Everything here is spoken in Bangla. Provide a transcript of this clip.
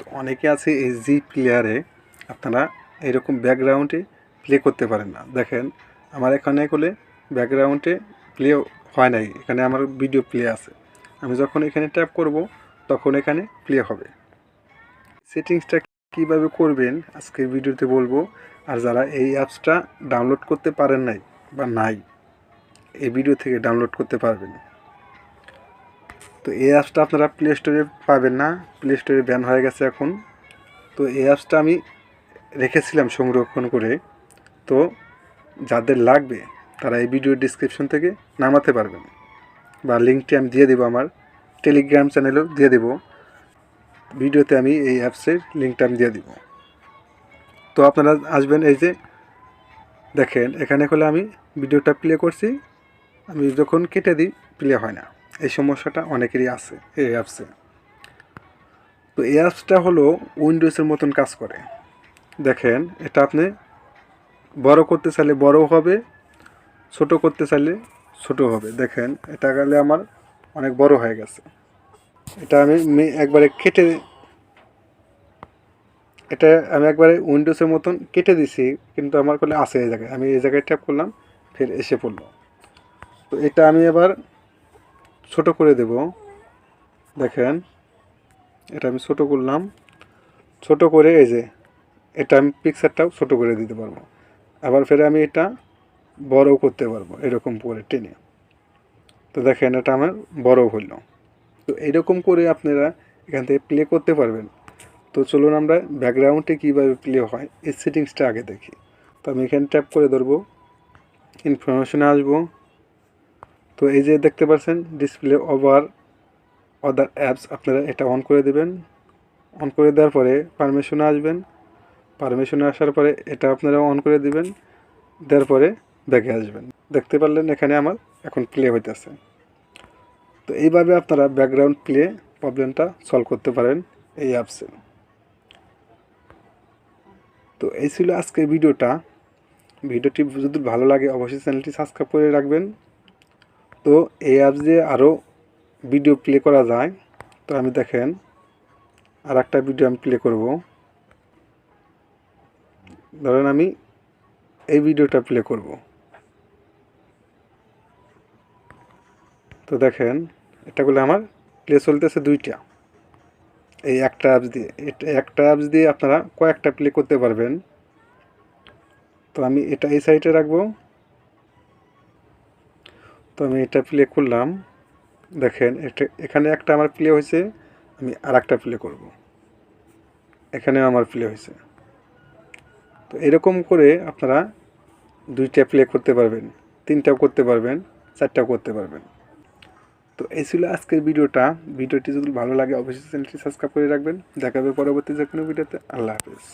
তো অনেকে আছে এই জি প্লেয়ারে আপনারা এরকম ব্যাকগ্রাউন্ডে প্লে করতে পারেন না। দেখেন, আমার এখানে করলে ব্যাকগ্রাউন্ডে প্লে হয় নাই। এখানে আমার ভিডিও প্লে আছে। আমি যখন এখানে ট্যাপ করব, তখন এখানে প্লে হবে। সেটিংসটা কীভাবে করবেন, আজকের ভিডিওতে বলব। আর যারা এই অ্যাপসটা ডাউনলোড করতে পারেন নাই বা নাই, এই ভিডিও থেকে ডাউনলোড করতে পারবেন। তো এই অ্যাপসটা আপনারা প্লে স্টোরে পাবেন না। প্লে স্টোরে ব্যান হয়ে গেছে এখন। তো এই অ্যাপসটা আমি রেখেছিলাম সংরক্ষণ করে। তো যাদের লাগবে, তারা এই ভিডিও ডিসক্রিপশন থেকে নামাতে পারবেন। বা লিঙ্কটি আমি দিয়ে দেবো আমার। টেলিগ্রাম চ্যানেলেও দিয়ে দেবো। ভিডিওতে আমি এই অ্যাপসের লিঙ্কটা আমি দিয়ে দিব। তো আপনারা আসবেন এই যে, দেখেন, এখানে হলে আমি ভিডিওটা প্লে করছি। আমি যখন কেটে দিই প্লে হয় না। এই সমস্যাটা অনেকেরই আছে এই অ্যাপসে তো এই অ্যাপসটা হলো উইন্ডোজের মতন কাজ করে। দেখেন, এটা আপনি বড় করতে চাইলে বড় হবে, ছোট করতে চাইলে ছোট হবে। দেখেন, এটা গেলে আমার অনেক বড় হয়ে গেছে। এটা আমি একবারে কেটে এটা আমি একবারে উইন্ডোজের মতন কেটে দিছি, কিন্তু আমার করলে আছে এই জায়গায়। আমি এই জায়গায় ট্যাপ করলাম, ফের এসে পড়ল। তো এটা আমি এবার ছোট করে দেব। দেখেন, এটা আমি ছোট করলাম। ছোট করে এই যে, এটা আমি পিকচারটাও ছোট করে দিতে পারব। আবার ফের আমি এটা বড়ও করতে পারব, এরকম করে টেনে। তো দেখেন, এটা আমার বড় হইল তো এরকম করে আপনারা এখান থেকে প্লে করতে পারবেন। তো চলুন আমরা ব্যাকগ্রাউন্ডে কীভাবে প্লে হয় এই সেটিংসটা আগে দেখি। তো আমি এখানে ট্যাপ করে ধরবো। ইনফরমেশনে আসব। তো এই যে দেখতে পাচ্ছেন ডিসপ্লে ওভার অদার অ্যাপস আপনারা এটা অন করে দেবেন। অন করে দেওয়ার পরে পারমিশনে আসবেন। পারমিশনে আসার পরে এটা আপনারা অন করে দিবেন। দেওয়ার পরে ব্যাগে আসবেন। দেখতে পারলেন এখানে আমার এখন প্লে হইতেছে। তো এইভাবে আপনারা ব্যাকগ্রাউন্ড প্লে প্রবলেমটা সলভ করতে পারেন এই অ্যাপসে তো এই ছিল আজকের ভিডিওটা ভিডিওটি যদি ভালো লাগে অবশ্যই চ্যানেলটি সাবস্ক্রাইব করে রাখবেন। তো এই অ্যাপস দিয়ে আরও ভিডিও প্লে করা যায়, তো আমি দেখেন আর একটা ভিডিও আমি প্লে করব। ধরেন আমি এই ভিডিওটা প্লে করব। তো দেখেন এটাগুলো আমার প্লে চলতেছে দুইটা। এই একটা অ্যাপস দিয়ে, এটা একটা অ্যাপস দিয়ে আপনারা কয়েকটা প্লে করতে পারবেন। তো আমি এটা এই সাইডে রাখব। তো আমি এটা প্লে করলাম দেখেন, এটা, এখানে একটা আমার প্লে হয়েছে, আমি আর একটা প্লে করব। এখানেও আমার প্লে হয়েছে। তো এরকম করে আপনারা দুইটা প্লে করতে পারবেন, তিনটাও করতে পারবেন, চারটাও করতে পারবেন। তো এই ছিল আজকের ভিডিওটা। ভিডিওটি যদি ভালো লাগে, অবশ্যই চ্যানেলটি সাবস্ক্রাইব করে রাখবেন। দেখা হবে পরবর্তী যে কোনো ভিডিওতে। আল্লাহ হাফিজ।